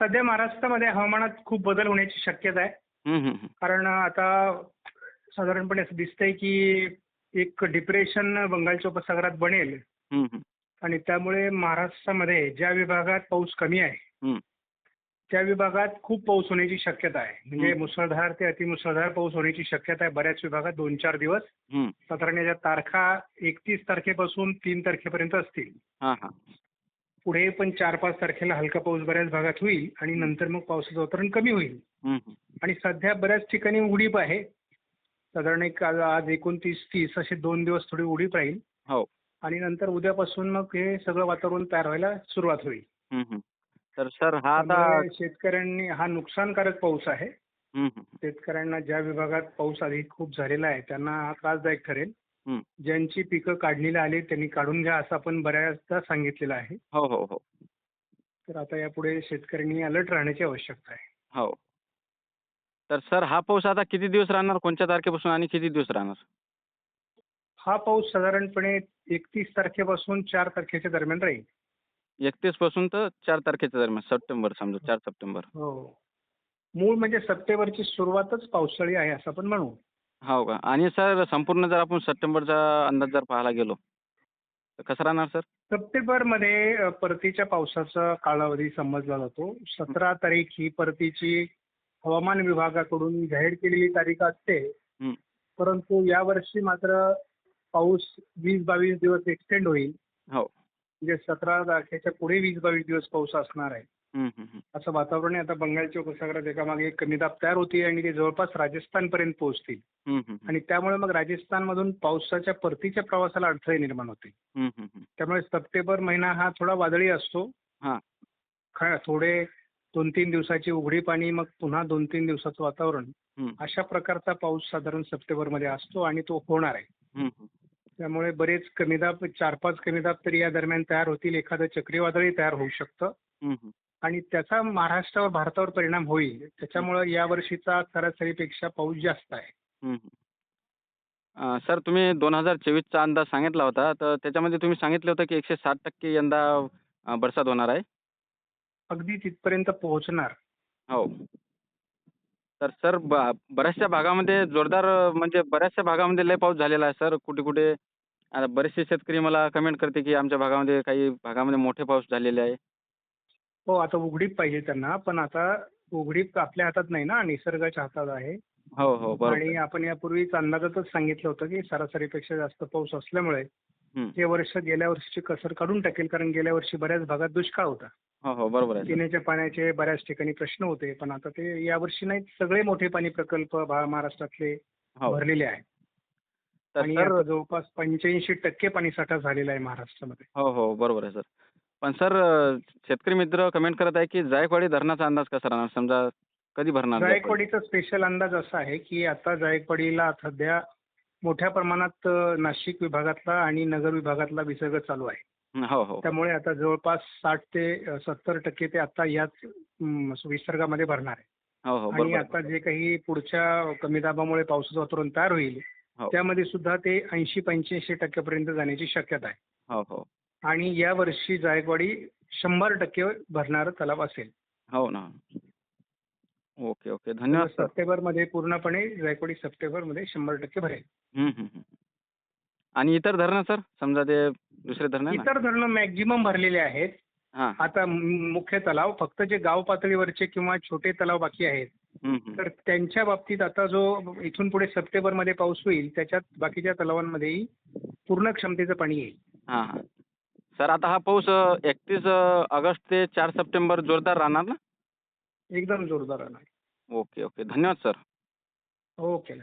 सध्या महाराष्ट्रामध्ये हवामानात खूप बदल होण्याची शक्यता आहे. कारण आता साधारणपणे असं दिसतंय की एक डिप्रेशन बंगालच्या उपसागरात बनेल. आणि त्यामुळे महाराष्ट्रामध्ये ज्या विभागात पाऊस कमी आहे हं. त्या विभागात खूप पाऊस होण्याची शक्यता आहे म्हणजे. मुसळधार ते अतिमुसळधार पाऊस होण्याची शक्यता आहे बऱ्याच विभागात दोन चार दिवस हं. साधारण याच्या तारखा एकतीस तारखेपासून तीन तारखेपर्यंत असतील पुढे पण चार पाच तारखेला हलका पाऊस बऱ्याच भागात होईल आणि नंतर मग पावसाचं वातावरण कमी होईल. आणि सध्या बऱ्याच ठिकाणी उडीप आहे साधारण एक आज एकोणतीस तीस असे दोन दिवस थोडी उडीप राहील हो आणि नंतर उद्यापासून मग हे सगळं वातावरण तयार व्हायला सुरुवात होईल. तर सर हा आता शेतकऱ्यांनी हा नुकसानकारक पाऊस आहे. शेतकऱ्यांना ज्या विभागात पाऊस आधी खूप झालेला आहे त्यांना हा त्रासदायक ठरेल. ज्यांची पिकं काढलेली आली त्यांनी काढून घ्या असं आपण बऱ्याचदा सांगितलेलं आहे. हो हो हो. तर आता यापुढे शेतकऱ्यांनी अलर्ट राहण्याची आवश्यकता आहे. हो. तर सर हा पाऊस आता किती दिवस राहणार? कोणत्या तारखेपासून आणि किती दिवस राहणार? हा पाऊस साधारणपणे एकतीस तारखेपासून चार तारखेच्या दरम्यान राहील. एकतीसपासून तर चार तारखेच्या दरम्यान सप्टेंबर समजा चार सप्टेंबर. हो. मूळ म्हणजे सप्टेंबरची सुरुवातच पावसाळी आहे असं आपण म्हणू. हो का? आणि सर संपूर्ण जर आपण सप्टेंबरचा अंदाज जर पाहायला गेलो तर कसं राहणार सर? सप्टेंबरमध्ये परतीच्या पावसाचा कालावधी समजला जातो. सतरा तारीख ही परतीची हवामान विभागाकडून जाहीर केलेली तारीख असते. परंतु यावर्षी मात्र पाऊस वीस बावीस दिवस एक्सटेंड होईल. हो. म्हणजे सतरा तारखेच्या पुढे वीस बावीस दिवस पाऊस असणार आहे. असं वातावरण आहे आता बंगालच्या उपसागरात एकामागे एक कमी दाब तयार होते आणि ते जवळपास राजस्थानपर्यंत पोहोचतील हं, हं, हं. आणि त्यामुळे मग राजस्थानमधून पावसाच्या परतीच्या प्रवासाला अडथळे निर्माण होतील. त्यामुळे सप्टेंबर महिना हा थोडा वादळी असतो हां थोडे दोन तीन दिवसाची उघडीप आणि मग पुन्हा दोन तीन दिवसाचं वातावरण अशा प्रकारचा पाऊस साधारण सप्टेंबरमध्ये असतो आणि तो होणार आहे. त्यामुळे बरेच कमी दाब चार पाच कमी दाब तरी या दरम्यान तयार होतील. एखादं चक्रीवादळही तयार होऊ शकतं. आणि त्याचा महाराष्ट्रावर भारतावर परिणाम होईल. त्याच्यामुळे यावर्षीचा सरासरीपेक्षा पाऊस जास्त आहे. सर तुम्ही दोन हजार चोवीसचा अंदाज सांगितला होता. तर त्याच्यामध्ये तुम्ही सांगितलं होतं की एकशे साठ टक्के यंदा बरसात होणार आहे. अगदी तिथपर्यंत पोहोचणार. हो. तर सर ब बऱ्याचशा भागामध्ये जोरदार म्हणजे बऱ्याचशा भागामध्ये लय पाऊस झालेला आहे सर. कुठे कुठे? आता बरेचसे शेतकरी मला कमेंट करते की आमच्या भागामध्ये काही भागामध्ये मोठे पाऊस झालेले आहे. हो आता उघडीप पाहिजे त्यांना पण आता उघडीप आपल्या हातात नाही ना निसर्गाच्या हातात आहे. हो हो बरोबर. आणि आपण यापूर्वीच अंदाजातच सांगितलं होतं की सरासरीपेक्षा जास्त पाऊस असल्यामुळे हं. हे वर्ष गेल्या वर्षीची कसर काढून टाकेल कारण गेल्या वर्षी बऱ्याच भागात दुष्काळ होता. हो हो बरोबर आहे सर. पिण्याच्या पाण्याचे बऱ्याच ठिकाणी प्रश्न होते पण आता ते यावर्षी नाही सगळे मोठे पाणी प्रकल्प भा- महाराष्ट्रातले हो. भरलेले आहेत. तर आणि सर आता जवळपास पंच्याऐंशी टक्के पाणी साठा झालेला आहे महाराष्ट्रामध्ये. हो हो बरोबर आहे सर. पण सर अं, शेतकरी मित्र कमेंट करत आहे की जायकवाडी धरणाचा अंदाज कसा राहणार? समजा कधी भरणार जायकवाडी? जायकवाडीचा स्पेशल अंदाज असा आहे की आता जायकवाडीला सध्या मोठ्या प्रमाणात अ, नाशिक विभागातला आणि नगर विभागातला विसर्ग चालू आहे. त्यामुळे आता जवळपास साठ ते सत्तर टक्के ते आता याच विसर्गामध्ये भरणार आहे. हो हो आणि. आता जे काही पुढच्या कमी दाबामुळे पावसाचं वातावरण तयार होईल हो. त्यामध्ये सुद्धा ते ऐंशी पंच्याऐंशी टक्क्यापर्यंत जाण्याची शक्यता आहे. हो हो. आणि या वर्षी जायकवाडी शंभर टक्के भरणारं तलाव असेल. हो ना. Okay okay. धन्यवाद सर. सप्टेंबरमध्ये पूर्णपणे जायकवाडी सप्टेंबरमध्ये शंभर टक्के भरेल. हं, हं, हं. आणि इतर धरणं सर? समजा ते दुसरे धरणं ना इतर धरणं मॅक्झिमम भरलेले आहेत. हां. आता मु- मुख्य तलाव फक्त जे गाव पातळीवरचे किंवा छोटे तलाव बाकी आहेत. तर त्यांच्या बाबतीत आता जो इथून पुढे सप्टेंबरमध्ये पाऊस होईल त्याच्यात बाकीच्या तलावांमध्येही पूर्ण क्षमतेचं पाणी येईल. हां हां. सर आता हा पाऊस एकतीस ऑगस्ट ते चार सप्टेंबर जोरदार राहणार ना? एकदम जोरदार राहणार. Okay okay. धन्यवाद सर. ओके